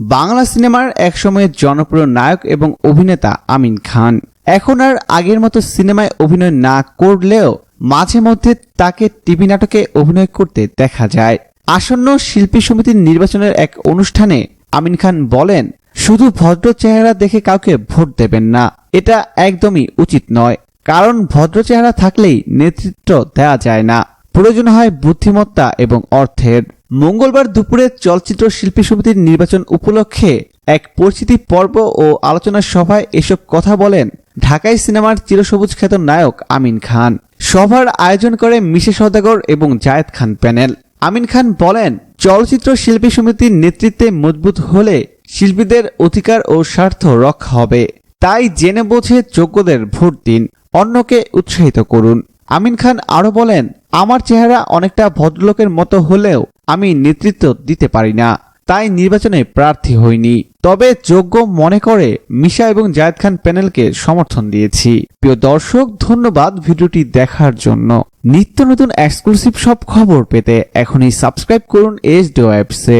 বাংলা সিনেমার একসময়ের জনপ্রিয় নায়ক এবং অভিনেতা আমিন খান। এখন আর আগের মতো সিনেমায় অভিনয় না করলেও মাঝে মধ্যে তাকে টিভি নাটকে অভিনয় করতে দেখা যায়। আসন্ন শিল্পী সমিতির নির্বাচনের এক অনুষ্ঠানে আমিন খান বলেন, শুধু ভদ্র চেহারা দেখে কাউকে ভোট দেবেন না, এটা একদমই উচিত নয়। কারণ ভদ্র চেহারা থাকলেই নেতৃত্ব দেওয়া যায় না। প্রয়োজন হয় বুদ্ধিমত্তা এবং অর্থের। মঙ্গলবার দুপুরে চলচ্চিত্র শিল্পী সমিতির নির্বাচন উপলক্ষে এক পরিচিতি পর্ব ও আলোচনা সভায় এসব কথা বলেন ঢাকাই সিনেমার চিরসবুজ খ্যাত নায়ক আমিন খান। সভার আয়োজন করে মিশে সওদাগর এবং জায়েদ খান প্যানেল। আমিন খান বলেন, চলচ্চিত্র শিল্পী সমিতির নেতৃত্বে মজবুত হলে শিল্পীদের অধিকার ও স্বার্থ রক্ষা হবে। তাই জেনে বোঝে যোগ্যদের ভোট দিন, অন্যকে উৎসাহিত করুন। আমিন খান আরও বলেন, আমার চেহারা অনেকটা ভদ্রলোকের মতো হলেও আমি নেতৃত্ব দিতে পারি না। তাই নির্বাচনে প্রার্থী হইনি। তবে যোগ্য মনে করে মিশা এবং জায়দ খান প্যানেলকে সমর্থন দিয়েছি। প্রিয় দর্শক, ধন্যবাদ ভিডিওটি দেখার জন্য। নিত্য নতুন এক্সক্লুসিভ সব খবর পেতে এখনই সাবস্ক্রাইব করুন এস ডিও ওয়েবসে